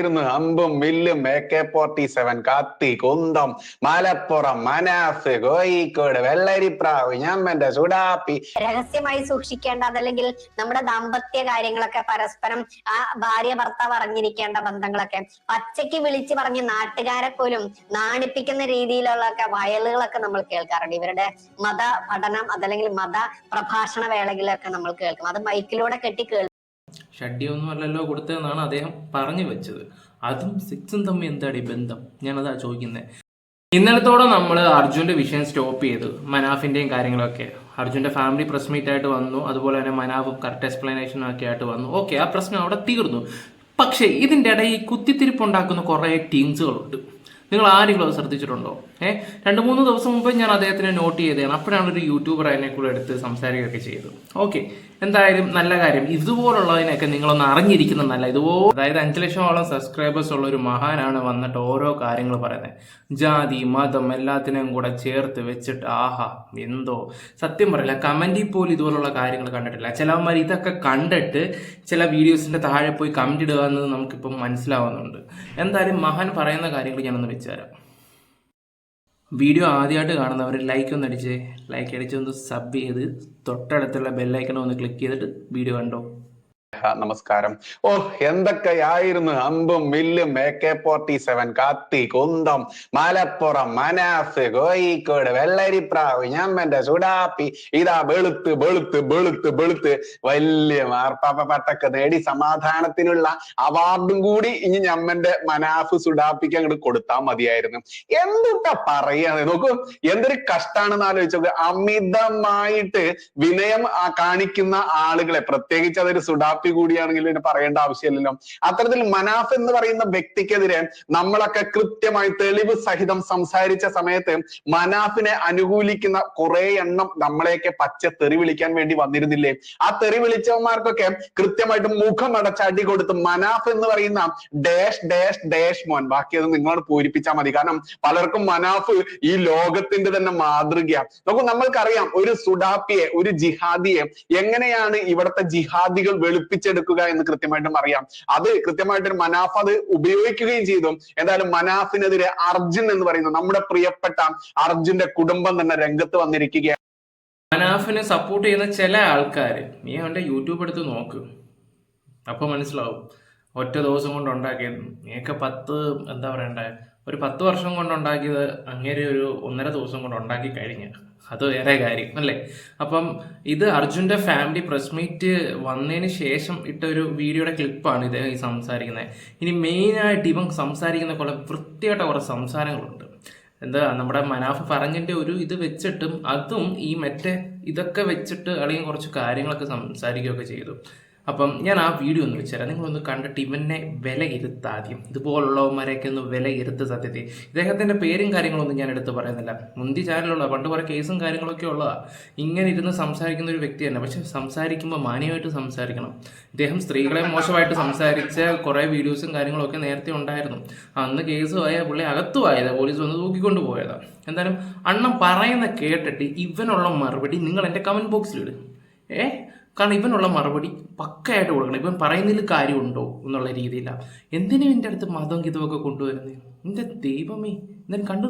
ഇരുന്ന് അമ്പും വില്ലും എ കെ ഫോർട്ടി സെവൻ കത്തി കുന്തം മലപ്പുറം മനാസ് കോഴിക്കോട് വെള്ളരിപ്രാവ് ഞമ്മന്റെ സുഡാപ്പി. രഹസ്യമായി സൂക്ഷിക്കേണ്ട അതല്ലെങ്കിൽ നമ്മുടെ ദാമ്പത്യ കാര്യങ്ങളൊക്കെ പരസ്പരം ആ ഭാര്യ ഭർത്താവ് അറിഞ്ഞിരിക്കേണ്ട ബന്ധങ്ങളൊക്കെ. പച്ചയ്ക്ക് വിളിച്ചു പറഞ്ഞ് നാട്ടുകാരെ പോലും നാണിപ്പിക്കുന്ന രീതിയിലുള്ളൊക്കെ വയലുകളൊക്കെ നമ്മൾ കേൾക്കാറുണ്ട്. ഇവരുടെ മത പഠനം അതല്ലെങ്കിൽ മത പ്രഭാഷണ വേളകളിലൊക്കെ നമ്മൾ കേൾക്കും. അത് മൈക്കിലൂടെ കെട്ടി കേൾക്കും ഷഡ്യമൊന്നും അല്ലല്ലോ കൊടുത്തതെന്നാണ് അദ്ദേഹം പറഞ്ഞു വെച്ചത്. അതും സിക്സും തമ്മിൽ എന്താടി ബന്ധം? ഞാനതാ ചോദിക്കുന്നത് ഇന്നലത്തോടെ നമ്മൾ അർജുന്റെ വിഷയം സ്റ്റോപ്പ് ചെയ്തു മനാഫിന്റെയും കാര്യങ്ങളൊക്കെ. അർജുന്റെ ഫാമിലി പ്രസ് മീറ്റ് ആയിട്ട് വന്നു അതുപോലെ തന്നെ മനാഫ് കറക്റ്റ് എക്സ്പ്ലനേഷൻ ഒക്കെ ആയിട്ട് വന്നു. ഓക്കെ ആ പ്രശ്നം അവിടെ തീർന്നു. പക്ഷേ ഇതിന്റെ ഇടയിൽ കുത്തിത്തിരിപ്പുണ്ടാക്കുന്ന കുറേ ടീംസുകളുണ്ട്. നിങ്ങൾ ആരെങ്കിലും അത് ശ്രദ്ധിച്ചിട്ടുണ്ടോ? ഏഹ് രണ്ട് മൂന്ന് ദിവസം മുമ്പ് ഞാൻ അദ്ദേഹത്തിനെ നോട്ട് ചെയ്തതാണ്. അപ്പോഴാണ് ഒരു യൂട്യൂബർ അതിനെ കൂടെ എടുത്ത് സംസാരിക്കുകയൊക്കെ ചെയ്തത്. ഓക്കെ. എന്തായാലും നല്ല കാര്യം. ഇതുപോലുള്ളതിനൊക്കെ നിങ്ങളൊന്ന് അറിഞ്ഞിരിക്കുന്ന നല്ല. ഇതുപോലെ അതായത് അഞ്ച് ലക്ഷമോളം സബ്സ്ക്രൈബേഴ്സ് ഉള്ള ഒരു മഹാനാണ് വന്നിട്ട് ഓരോ കാര്യങ്ങൾ പറയുന്നത്. ജാതി മതം എല്ലാത്തിനെയും കൂടെ ചേർത്ത് വെച്ചിട്ട് ആഹാ എന്തോ. സത്യം പറയില്ല കമന്റിൽ പോലും ഇതുപോലുള്ള കാര്യങ്ങൾ കണ്ടിട്ടില്ല. ചിലവന്മാർ ഇതൊക്കെ കണ്ടിട്ട് ചില വീഡിയോസിന്റെ താഴെ പോയി കമന്റ് ഇടുക എന്നത് നമുക്കിപ്പം മനസ്സിലാവുന്നുണ്ട്. എന്തായാലും മഹാൻ പറയുന്ന കാര്യങ്ങൾ ഞാനൊന്ന് വെച്ച് തരാം വീഡിയോ ആദ്യമായിട്ട് കാണുന്നവർ ലൈക്ക് ഒന്ന് അടിച്ചേ ലൈക്ക് അടിച്ചൊന്ന് സബ് ചെയ്ത് തൊട്ടടുത്തുള്ള ബെല്ലൈക്കണം ഒന്ന് ക്ലിക്ക് ചെയ്തിട്ട് വീഡിയോ കണ്ടോ? നമസ്കാരം. ഓ എന്തൊക്കെയായിരുന്നു അമ്പും വില്ലും എ കെ ഫോർട്ടി സെവൻ കത്തി കുന്തം മലപ്പുറം മനാസ് കോഴിക്കോട് വെള്ളരിപ്രാവ് ഞമ്മന്റെ സുഡാപ്പി ഇതാ വെളുത്ത് വെളുത്ത് വെളുത്ത് വെളുത്ത്. വലിയ മാർപ്പാപ്പ പട്ടൊക്കെ നേടി സമാധാനത്തിനുള്ള അവാർഡും കൂടി ഇനി ഞമ്മന്റെ മനാഫ് സുഡാപ്പിക്ക് അങ്ങോട്ട് കൊടുത്താൽ മതിയായിരുന്നു. എന്തുട്ടാ പറയാതെ നോക്കൂ എന്തൊരു കഷ്ടാണെന്ന് ആലോചിച്ചു അമിതമായിട്ട് വിനയം കാണിക്കുന്ന ആളുകളെ പ്രത്യേകിച്ച് അതൊരു സുഡാപ്പി കൂടിയാണെങ്കിൽ ഇതിന് പറയേണ്ട ആവശ്യമില്ലല്ലോ. അത്തരത്തിൽ മനാഫ് എന്ന് പറയുന്ന വ്യക്തിക്കെതിരെ നമ്മളൊക്കെ കൃത്യമായി തെളിവ് സഹിതം സംസാരിച്ച സമയത്ത് മനാഫിനെ അനുകൂലിക്കുന്ന കുറെ എണ്ണം നമ്മളെയൊക്കെ പച്ച തെറി വിളിക്കാൻ വേണ്ടി വന്നിരുന്നില്ലേ? ആ തെറി വിളിച്ചവന്മാർക്കൊക്കെ കൃത്യമായിട്ട് മുഖമടച്ച് അടി കൊടുത്ത് മനാഫ് എന്ന് പറയുന്ന ഡാഷ് ഡാഷ് ഡാഷ് മോൻ ബാക്കി അത് നിങ്ങളോട് പൂരിപ്പിച്ചാൽ മതി. കാരണം പലർക്കും മനാഫ് ഈ ലോകത്തിന്റെ തന്നെ മാതൃകയാണ് നോക്കൂ നമ്മൾക്കറിയാം ഒരു സുഡാപ്പിയെ ഒരു ജിഹാദിയെ എങ്ങനെയാണ് ഇവിടുത്തെ ജിഹാദികൾ വെളുപ്പിച്ചെടുക്കുക എന്ന് കൃത്യമായിട്ടും അറിയാം. അത് കൃത്യമായിട്ട് മനാഫ് അത് ഉപയോഗിക്കുകയും ചെയ്തു. എന്തായാലും മനാഫിനെതിരെ അർജുൻ എന്ന് പറയുന്ന നമ്മുടെ പ്രിയപ്പെട്ട അർജുന്റെ കുടുംബം തന്നെ രംഗത്ത് വന്നിരിക്കുകയാണ്. മനാഫിനെ സപ്പോർട്ട് ചെയ്യുന്ന ചില ആൾക്കാർ നീ അവന്റെ യൂട്യൂബ് എടുത്ത് നോക്ക്. അപ്പോൾ മനസ്സിലാവും. ഒറ്റ ദിവസം കൊണ്ട് ഉണ്ടാക്കിയത്. നീയൊക്കെ പത്ത് എന്താ പറയണ്ടേ ഒരു പത്ത് വർഷം കൊണ്ട് ഉണ്ടാക്കിയത് അങ്ങേരെ ഒരു ഒന്നര ദിവസം കൊണ്ട് ഉണ്ടാക്കി കഴിഞ്ഞ്. അത് വേറെ കാര്യം അല്ലേ? അപ്പം ഇത് അർജുന്റെ ഫാമിലി പ്രസ് മീറ്റ് വന്നതിന് ശേഷം ഇട്ട ഒരു വീഡിയോയുടെ ക്ലിപ്പാണ് ഇത് ഈ സംസാരിക്കുന്നത് ഇനി മെയിനായിട്ട് ഇവൻ സംസാരിക്കുന്ന കുറെ വൃത്തിയായിട്ട കുറേ സംസാരങ്ങളുണ്ട്. എന്താ നമ്മുടെ മനാഫ് പറഞ്ഞിന്റെ ഒരു ഇത് വെച്ചിട്ടും അതും ഈ മറ്റേ ഇതൊക്കെ വെച്ചിട്ട് അല്ലെങ്കിൽ കുറച്ച് കാര്യങ്ങളൊക്കെ സംസാരിക്കുകയൊക്കെ ചെയ്തു. അപ്പം ഞാൻ ആ വീഡിയോ ഒന്ന് വെച്ചുതരാം നിങ്ങളൊന്ന് കണ്ടിട്ട് ഇവനെ വില ഇരുത്താദ്യം ഇതുപോലുള്ളവന്മാരെയൊക്കെ ഒന്ന് വില ഇരുത്ത് സത്യത്തിൽ. ഇദ്ദേഹത്തിന്റെ പേരും കാര്യങ്ങളൊന്നും ഞാൻ എടുത്ത് പറയുന്നില്ല. മുന്തി ചാനലുള്ള പണ്ട് കുറേ കേസും കാര്യങ്ങളൊക്കെ ഉള്ളതാണ് ഇങ്ങനെ ഇരുന്ന് സംസാരിക്കുന്ന ഒരു വ്യക്തി തന്നെ. പക്ഷെ സംസാരിക്കുമ്പോൾ മാന്യമായിട്ട് സംസാരിക്കണം. ഇദ്ദേഹം സ്ത്രീകളെ മോശമായിട്ട് സംസാരിച്ച കുറേ വീഡിയോസും കാര്യങ്ങളൊക്കെ നേരത്തെ ഉണ്ടായിരുന്നു. അന്ന് കേസ് ആയ പുള്ളി അകത്തുമായത് പോലീസ് വന്ന് തൂക്കിക്കൊണ്ട് പോയതാണ് എന്തായാലും അണ്ണം പറയുന്ന കേട്ടിട്ട് ഇവനുള്ള മറുപടി നിങ്ങൾ എന്റെ കമന്റ് ബോക്സിലിടും ഏ? കാരണം ഇവനുള്ള മറുപടി പക്കയായിട്ട് കൊടുക്കണം. ഇവൻ പറയുന്നതിൽ കാര്യമുണ്ടോ എന്നുള്ള രീതിയിലാണ് എന്തിനും എന്റെ അടുത്ത് മതം ഗീതമൊക്കെ കൊണ്ടുവരുന്നത് എന്റെ ദൈവമേ. കണ്ടു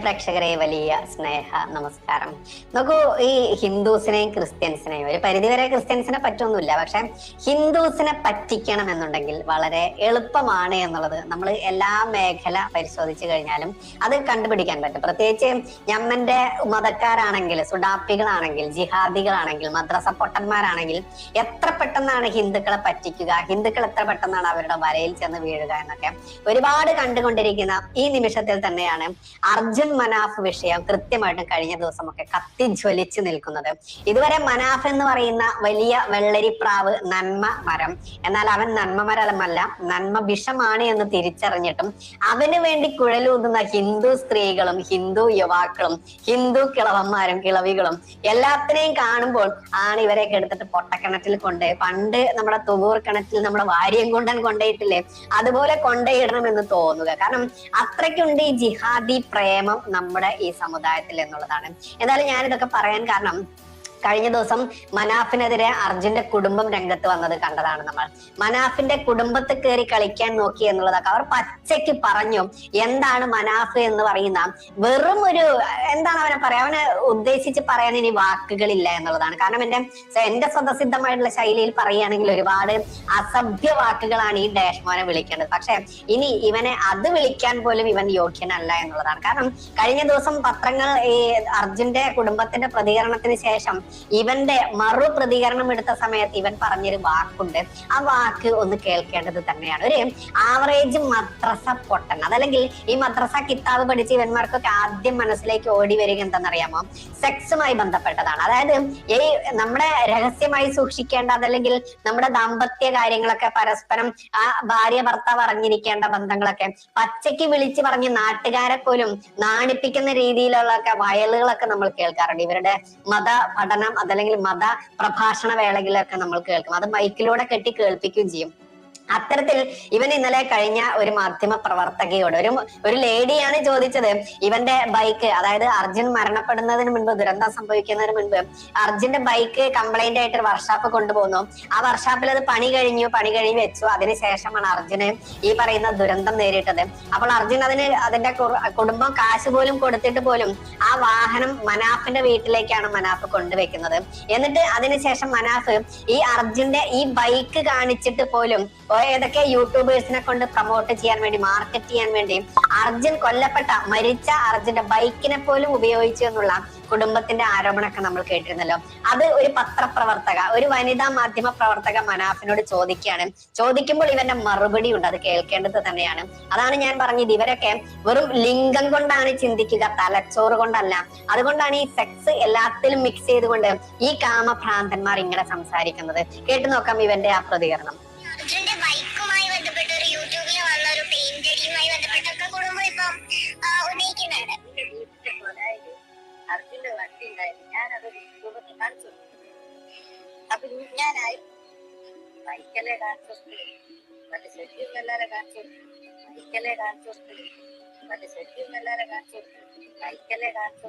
പ്രേക്ഷകരെ വലിയ സ്നേഹ നമസ്കാരം. നോക്കൂ ഈ ഹിന്ദുസിനെയും ക്രിസ്ത്യൻസിനെയും ഒരു പരിധിവരെ ക്രിസ്ത്യൻസിനെ പറ്റൊന്നുമില്ല. പക്ഷെ ഹിന്ദുസിനെ പറ്റിക്കണം എന്നുണ്ടെങ്കിൽ വളരെ എളുപ്പമാണ് എന്നുള്ളത് നമ്മൾ എല്ലാ മേഖല പരിശോധിച്ചു കഴിഞ്ഞാലും അത് കണ്ടുപിടിക്കാൻ പറ്റും. പ്രത്യേകിച്ച് ഞമ്മന്റെ മതക്കാരാണെങ്കിൽ സുഡാപ്പികളാണെങ്കിൽ ജിഹാദികളാണെങ്കിൽ മദ്രസ പൊട്ടന്മാരാണെങ്കിൽ എത്ര പെട്ടെന്നാണ് ഹിന്ദുക്കളെ പറ്റിക്കുക ഹിന്ദുക്കൾ എത്ര പെട്ടെന്നാണ് അവരുടെ വരയിൽ ചെന്ന് വീഴുക എന്നൊക്കെ ഒരുപാട് കണ്ടുകൊണ്ടിരിക്കുന്ന ഈ നിമിഷത്തിൽ തന്നെയാണ് അർജുൻ മനാഫ് വിഷയം കൃത്യമായിട്ടും കഴിഞ്ഞ ദിവസമൊക്കെ കത്തി ജ്വലിച്ചു നിൽക്കുന്നത്. ഇതുവരെ മനാഫ് എന്ന് പറയുന്ന വലിയ വെള്ളരിപ്രാവ് നന്മ മരം. എന്നാൽ അവൻ നന്മ മരമല്ല നന്മ വിഷമാണ് എന്ന് തിരിച്ചറിഞ്ഞിട്ടും അവന് വേണ്ടി കുഴലൂതുന്ന ഹിന്ദു സ്ത്രീകളും ഹിന്ദു യുവാക്കളും ഹിന്ദു കിളവന്മാരും കിളവികളും എല്ലാത്തിനെയും കാണുമ്പോൾ ആണ് ഇവരെയൊക്കെ എടുത്തിട്ട് പൊട്ടക്കിണറ്റിൽ കൊണ്ട് പണ്ട് നമ്മുടെ തുകൂർ കിണറ്റിൽ നമ്മുടെ വാര്യം കൊണ്ടൻ കൊണ്ടേയിട്ടില്ലേ അതുപോലെ കൊണ്ടേയിടണം എന്ന് തോന്നുക. കാരണം അത്രയ്ക്കുണ്ട് ഈ ജിഹാദി പ്രേമം നമ്മുടെ ഈ സമുദായത്തിൽ എന്നുള്ളതാണ്. എന്തായാലും ഞാനിതൊക്കെ പറയാൻ കാരണം കഴിഞ്ഞ ദിവസം മനാഫിനെതിരെ അർജുന്റെ കുടുംബം രംഗത്ത് വന്നത് കണ്ടതാണ് നമ്മൾ. മനാഫിന്റെ കുടുംബത്തിൽ കയറി കളിക്കാൻ നോക്കി എന്നുള്ളതൊക്കെ അവർ പച്ചയ്ക്ക് പറഞ്ഞു. എന്താണ് മനാഫ് എന്ന് പറയുന്ന വെറും ഒരു എന്താണ് അവനെ പറയാ അവനെ ഉദ്ദേശിച്ച് പറയാൻ ഇനി വാക്കുകളില്ല എന്നുള്ളതാണ്. കാരണം എന്റെ എന്റെ സ്വതസിദ്ധമായിട്ടുള്ള ശൈലിയിൽ പറയുകയാണെങ്കിൽ ഒരുപാട് അസഭ്യ വാക്കുകളാണ് ഈ ഡാഷ്മോനെ വിളിക്കേണ്ടത്. പക്ഷെ ഇനി ഇവനെ അത് വിളിക്കാൻ പോലും ഇവൻ യോഗ്യനല്ല എന്നുള്ളതാണ്. കാരണം കഴിഞ്ഞ ദിവസം പത്രങ്ങൾ ഈ അർജുന്റെ കുടുംബത്തിന്റെ പ്രതികരണത്തിന് ശേഷം ഇവന്റെ മറു പ്രതികരണം എടുത്ത സമയത്ത് ഇവൻ പറഞ്ഞൊരു വാക്കുണ്ട്. ആ വാക്ക് ഒന്ന് കേൾക്കേണ്ടത് തന്നെയാണ്. ഒരു ആവറേജ് മദ്രസ പൊട്ടൻ. അതല്ലെങ്കിൽ ഈ മദ്രസ കിതാബ് പഠിച്ച് ഇവന്മാർക്കൊക്കെ ആദ്യം മനസ്സിലേക്ക് ഓടി വരിക എന്താണെന്നറിയാമോ? സെക്സുമായി ബന്ധപ്പെട്ടതാണ്. അതായത് ഈ നമ്മുടെ രഹസ്യമായി സൂക്ഷിക്കേണ്ട അതല്ലെങ്കിൽ നമ്മുടെ ദാമ്പത്യ കാര്യങ്ങളൊക്കെ പരസ്പരം ആ ഭാര്യ ഭർത്താവ് അറിഞ്ഞിരിക്കേണ്ട ബന്ധങ്ങളൊക്കെ പച്ചയ്ക്ക് വിളിച്ച് പറഞ്ഞ് നാട്ടുകാരെ പോലും നാണിപ്പിക്കുന്ന രീതിയിലുള്ള വയലുകളൊക്കെ നമ്മൾ കേൾക്കാറുണ്ട്. ഇവരുടെ മത പഠനം അതല്ലെങ്കിൽ മത പ്രഭാഷണ വേളകളിലൊക്കെ നമ്മൾ കേൾക്കും. അത് മൈക്കിലൂടെ കെട്ടി കേൾപ്പിക്കുകയും ചെയ്യും. അത്തരത്തിൽ ഇവൻ ഇന്നലെ കഴിഞ്ഞ ഒരു മാധ്യമ പ്രവർത്തകയോട് ഒരു ഒരു ലേഡിയാണ് ചോദിച്ചത് ഇവന്റെ ബൈക്ക് അതായത് അർജുൻ മരണപ്പെടുന്നതിന് മുൻപ് ദുരന്തം സംഭവിക്കുന്നതിന് മുൻപ് അർജുന്റെ ബൈക്ക് കംപ്ലൈന്റ് ആയിട്ട് വർഷാപ്പ് കൊണ്ടുപോകുന്നു ആ വർഷാപ്പിൽ അത് പണി കഴിഞ്ഞു പണി കഴിഞ്ഞ് വെച്ചു. അതിനുശേഷമാണ് അർജുന് ഈ പറയുന്ന ദുരന്തം നേരിട്ടത്. അപ്പോൾ അർജുൻ അതിന് അതിന്റെ കുടുംബം കാശ് പോലും കൊടുത്തിട്ട് പോലും ആ വാഹനം മനാഫിന്റെ വീട്ടിലേക്കാണ് മനാഫ് കൊണ്ടുവെക്കുന്നത്. എന്നിട്ട് അതിനുശേഷം മനാഫ് ഈ അർജുന്റെ ഈ ബൈക്ക് കാണിച്ചിട്ട് പോലും ഏതൊക്കെ യൂട്യൂബേഴ്സിനെ കൊണ്ട് പ്രൊമോട്ട് ചെയ്യാൻ വേണ്ടി മാർക്കറ്റ് ചെയ്യാൻ വേണ്ടി? അർജുൻ കൊല്ലപ്പെട്ട മരിച്ച അർജുന്റെ ബൈക്കിനെ പോലും ഉപയോഗിച്ചു എന്നുള്ള കുടുംബത്തിന്റെ ആരോപണമൊക്കെ നമ്മൾ കേട്ടിരുന്നല്ലോ. അത് ഒരു പത്രപ്രവർത്തക ഒരു വനിതാ മാധ്യമ പ്രവർത്തക മനാഫിനോട് ചോദിക്കുകയാണ്. ചോദിക്കുമ്പോൾ ഇവന്റെ മറുപടി ഉണ്ട് അത് കേൾക്കേണ്ടത് തന്നെയാണ്. അതാണ് ഞാൻ പറഞ്ഞത്. ഇവരൊക്കെ വെറും ലിംഗം കൊണ്ടാണ് ചിന്തിക്കുക തലച്ചോറ് കൊണ്ടല്ല. അതുകൊണ്ടാണ് ഈ സെക്സ് എല്ലാത്തിലും മിക്സ് ചെയ്തുകൊണ്ട് ഈ കാമഭ്രാന്തന്മാർ ഇങ്ങനെ സംസാരിക്കുന്നത്. കേട്ടു നോക്കാം ഇവന്റെ ആ പ്രതികരണം. അർജുന്റെ വണ്ടി ഉണ്ടായിരുന്നു ഞാനത് യൂട്യൂബിൽ കാണിച്ചു. അപ്പൊ ഞാനായി ബൈക്കല്ലേ കാണിച്ചു മറ്റേ സെറ്റിൽ എല്ലാരെ കാണിച്ചു ബൈക്കല്ലേ കാണിച്ചു മറ്റേ സെറ്റിൽ എല്ലാരെ കാണിച്ചു ബൈക്കല്ലേ കാണിച്ചു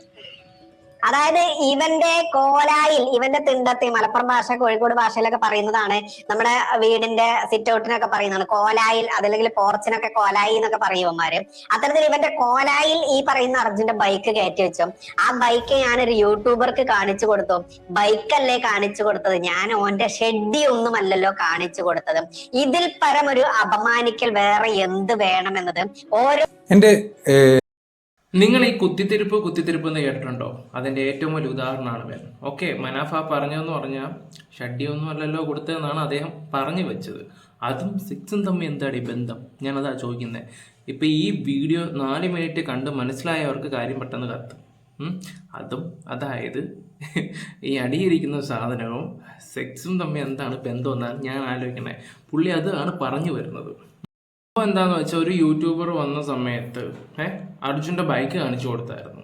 അതായത് ഇവന്റെ കോലായിൽ ഇവന്റെ തിണ്ടത്തി മലപ്പുറം ഭാഷ കോഴിക്കോട് ഭാഷയിലൊക്കെ പറയുന്നതാണ് നമ്മുടെ വീടിന്റെ സിറ്റ് ഔട്ടിനൊക്കെ പറയുന്നതാണ്. കോലായിൽ അതല്ലെങ്കിൽ പോർച്ചിനൊക്കെ കോലായി എന്നൊക്കെ പറയുവന്മാര് അത്തരത്തിൽ ഇവന്റെ കോലായിൽ ഈ പറയുന്ന അർജുന്റെ ബൈക്ക് കയറ്റി വെച്ചു. ആ ബൈക്ക് ഒരു യൂട്യൂബർക്ക് കാണിച്ചു കൊടുത്തു. ബൈക്കല്ലേ കാണിച്ചു കൊടുത്തത്. ഞാൻ ഓന്റെ ഷെഡി ഒന്നുമല്ലല്ലോ കാണിച്ചു കൊടുത്തത്. ഇതിൽ പരം ഒരു അപമാനിക്കൽ വേറെ എന്ത് വേണമെന്നത്? ഓരോ എന്റെ നിങ്ങൾ ഈ കുത്തിത്തിരിപ്പ് കുത്തിത്തിരിപ്പ് എന്ന് കേട്ടിട്ടുണ്ടോ? അതിന്റെ ഏറ്റവും വലിയ ഉദാഹരണമാണ് ഇവൻ ഓക്കെ മനാഫ പറഞ്ഞതെന്ന് പറഞ്ഞാൽ ഷഡ്ഡിയൊന്നും അല്ലല്ലോ കൊടുത്തതെന്നാണ് അദ്ദേഹം പറഞ്ഞു വെച്ചത്. അതും സിക്സും തമ്മിൽ എന്താണ് ഈ ബന്ധം? ഞാനതാ ചോദിക്കുന്നത് ഇപ്പൊ ഈ വീഡിയോ നാല് മിനിറ്റ് കണ്ട് മനസ്സിലായവർക്ക് കാര്യം പെട്ടെന്ന് കത്തും. അതും അതായത് ഈ അടിയിരിക്കുന്ന സാധനവും സെക്സും തമ്മിൽ എന്താണ് ബന്ധം എന്നാണ് ഞാൻ ആലോചിക്കുന്നത് പുള്ളി അതാണ് പറഞ്ഞു വരുന്നത്. അപ്പോൾ എന്താന്ന് വെച്ചാൽ ഒരു യൂട്യൂബർ വന്ന സമയത്ത് ഏ അർജുന്റെ ബൈക്ക് കാണിച്ചു കൊടുത്തായിരുന്നു.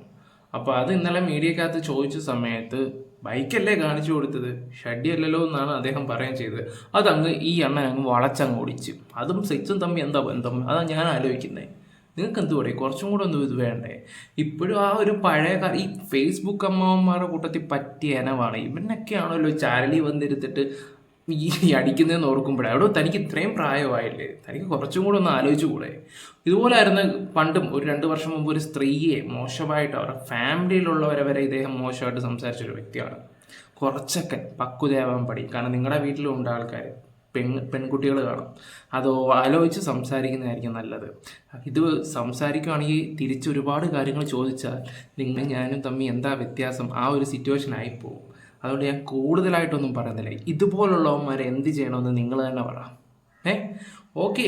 അപ്പോൾ അത് ഇന്നലെ മീഡിയക്കകത്ത് ചോദിച്ച സമയത്ത് ബൈക്കല്ലേ കാണിച്ചു കൊടുത്തത്? ഷഡ്ഡി അല്ലല്ലോ എന്നാണ് അദ്ദേഹം പറയാൻ ചെയ്തത്. അതങ്ങ് ഈ അണ്ണൻ അങ്ങ് വളച്ചങ്ങ് ഓടിച്ചു. അതും സെക്സും തമ്മിൽ എന്താ ബന്ധം? അതാണ് ഞാൻ ആലോചിക്കുന്നത് നിങ്ങൾക്ക് എന്ത് പറയും കുറച്ചും കൂടെ ഒന്നും ഇത് വേണ്ടേ? ഇപ്പോഴും ആ ഒരു പഴയ ഈ ഫേസ്ബുക്ക് അമ്മാവന്മാരുടെ കൂട്ടത്തിൽ പറ്റിയ ഇനവാണ് ഇവനൊക്കെയാണല്ലോ ചാരലി വന്നിരുത്തിട്ട് ഈ അടിക്കുന്നതെന്ന് ഓർക്കുമ്പോഴേ അവിടെ തനിക്ക് ഇത്രയും പ്രായമായില്ലേ? തനിക്ക് കുറച്ചും കൂടെ ഒന്ന് ആലോചിച്ചുകൂടെ? ഇതുപോലായിരുന്നു പണ്ടും ഒരു രണ്ട് വർഷം മുമ്പ് ഒരു സ്ത്രീയെ മോശമായിട്ട് അവരുടെ ഫാമിലിയിലുള്ളവരെ വരെ ഇദ്ദേഹം മോശമായിട്ട് സംസാരിച്ചൊരു വ്യക്തിയാണ്. കുറച്ചൊക്കെ പക്വതയാവാൻ പടി. കാരണം നിങ്ങളുടെ വീട്ടിലും ഉണ്ട് ആൾക്കാർ പെൺ പെൺകുട്ടികൾ കാണും. അത് ആലോചിച്ച് സംസാരിക്കുന്നതായിരിക്കും നല്ലത്. ഇത് സംസാരിക്കുകയാണെങ്കിൽ തിരിച്ചൊരുപാട് കാര്യങ്ങൾ ചോദിച്ചാൽ നിങ്ങൾ ഞാനും തമ്മിൽ എന്താ വ്യത്യാസം? ആ ഒരു സിറ്റുവേഷൻ ആയിപ്പോവും. അതുകൊണ്ട് ഞാൻ കൂടുതലായിട്ടൊന്നും പറയുന്നില്ല. ഇതുപോലുള്ളവന്മാരെ എന്ത് ചെയ്യണമെന്ന് നിങ്ങൾ തന്നെ പറയാം ഏ? ഓക്കെ.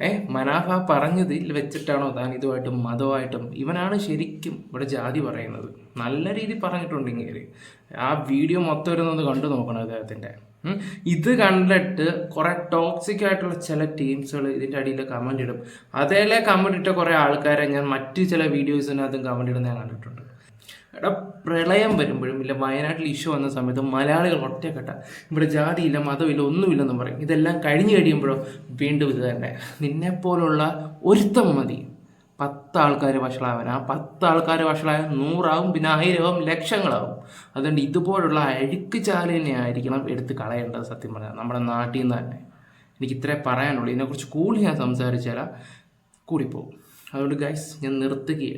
ഏ? മനാഫ പറഞ്ഞതിൽ വെച്ചിട്ടാണോ? താൻ ഇതുമായിട്ടും മതമായിട്ടും ഇവനാണ് ശരിക്കും ഇവിടെ ജാതി പറയുന്നത്. നല്ല രീതി പറഞ്ഞിട്ടുണ്ടെങ്കിൽ ആ വീഡിയോ മൊത്തം ഇരുന്നൊന്ന് കണ്ടു നോക്കണം അദ്ദേഹത്തിന്റെ. ഇത് കണ്ടിട്ട് കുറെ ടോക്സിക് ആയിട്ടുള്ള ചില ടീംസുകൾ ഇതിന്റെ അടിയിൽ കമന്റ് ഇടും. അതേലെ കമന്റ് ഇട്ട കുറേ ആൾക്കാരെ ഞാൻ മറ്റു ചില വീഡിയോസിനകത്തും കമന്റ് ഇടുന്ന ഞാൻ കണ്ടിട്ടുണ്ട്. എടാ പ്രളയം വരുമ്പോഴും ഇല്ല വയനാട്ടിൽ ഇഷ്യൂ വന്ന സമയത്ത് മലയാളികൾ ഒറ്റക്കെട്ട. ഇവിടെ ജാതിയില്ല മതമില്ല ഒന്നുമില്ലെന്ന് പറയും. ഇതെല്ലാം കഴിഞ്ഞു കഴിയുമ്പോഴോ വീണ്ടും ഇത് തന്നെ. നിന്നെപ്പോലുള്ള ഒരുത്തം മതി. പത്ത് ആൾക്കാർ വഷളാവാൻ ആ പത്ത് ആൾക്കാർ വഷളായ നൂറാവും പിന്നെ ആയിരവും ലക്ഷങ്ങളാവും. അതുകൊണ്ട് ഇതുപോലുള്ള അഴുക്ക് ചാല തന്നെ ആയിരിക്കണം എടുത്ത് കളയേണ്ടത് സത്യം പറഞ്ഞാൽ നമ്മുടെ നാട്ടിൽ നിന്ന് തന്നെ. എനിക്ക് ഇത്രേ പറയാനുള്ളൂ. ഇതിനെക്കുറിച്ച് കൂടുതൽ ഞാൻ സംസാരിച്ചാൽ കൂടിപ്പോകും അതുകൊണ്ട് ഗൈസ് ഞാൻ നിർത്തുകയാണ്.